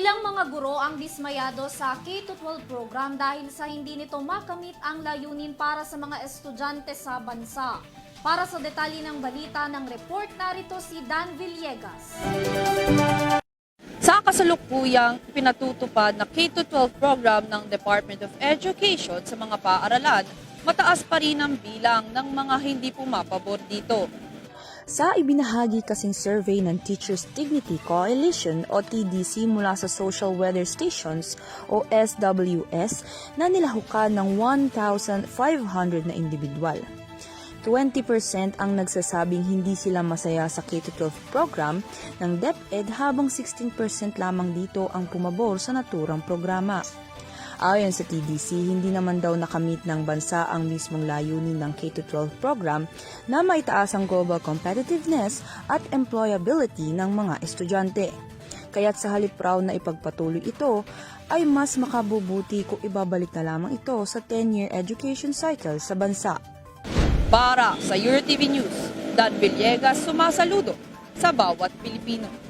Ilang mga guro ang dismayado sa K-12 program dahil sa hindi nito makamit ang layunin para sa mga estudyante sa bansa. Para sa detalye ng balita ng report, narito si Dan Villegas. Sa kasalukuyang pinatutupad na K-12 program ng Department of Education sa mga paaralan, mataas pa rin ang bilang ng mga hindi pumapabor dito. Sa ibinahagi kasing survey ng Teachers Dignity Coalition o TDC mula sa Social Weather Stations o SWS na nilahukan ng 1,500 na individual. 20% ang nagsasabing hindi sila masaya sa K-12 program ng DepEd habang 16% lamang dito ang pumabor sa naturang programa. Ayon sa TDC, hindi naman daw nakamit ng bansa ang mismong layunin ng K-12 program na maitaas ang global competitiveness at employability ng mga estudyante. Kaya't sa halip raw na ipagpatuloy ito, ay mas makabubuti kung ibabalik na lamang ito sa 10-year education cycle sa bansa. Para sa EuroTV News, Dan Villegas sumasaludo sa bawat Pilipino.